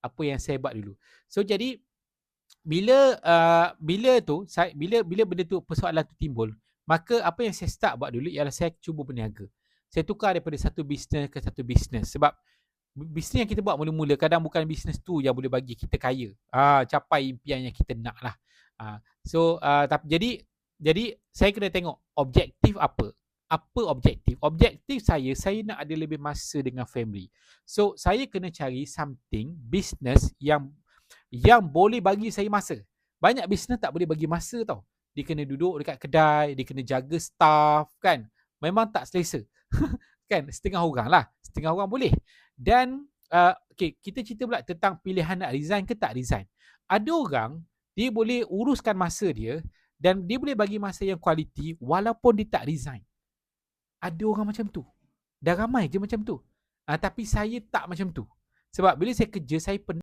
apa yang saya buat dulu. So jadi bila uh, bila tu saya bila bila benda tu persoalan tu timbul, maka apa yang saya start buat dulu ialah saya cuba berniaga. Saya tukar daripada satu bisnes ke satu bisnes sebab bisnes yang kita buat mula-mula kadang bukan bisnes tu yang boleh bagi kita kaya. Ah capai impian yang kita nak lah. Ah so uh, tapi jadi jadi saya kena tengok objektif apa. Apa objektif? Objektif saya saya nak ada lebih masa dengan family. So saya kena cari something business yang yang boleh bagi saya masa. Banyak bisnes tak boleh bagi masa tau. Dia kena duduk dekat kedai, dia kena jaga staff kan. Memang tak selesa. kan setengah orang lah. Setengah orang boleh. Dan uh, okay, kita cerita pula tentang pilihan nak resign ke tak resign. Ada orang dia boleh uruskan masa dia dan dia boleh bagi masa yang kualiti walaupun dia tak resign. Ada orang macam tu. Dah ramai je macam tu. Uh, tapi saya tak macam tu. Sebab bila saya kerja, saya pernah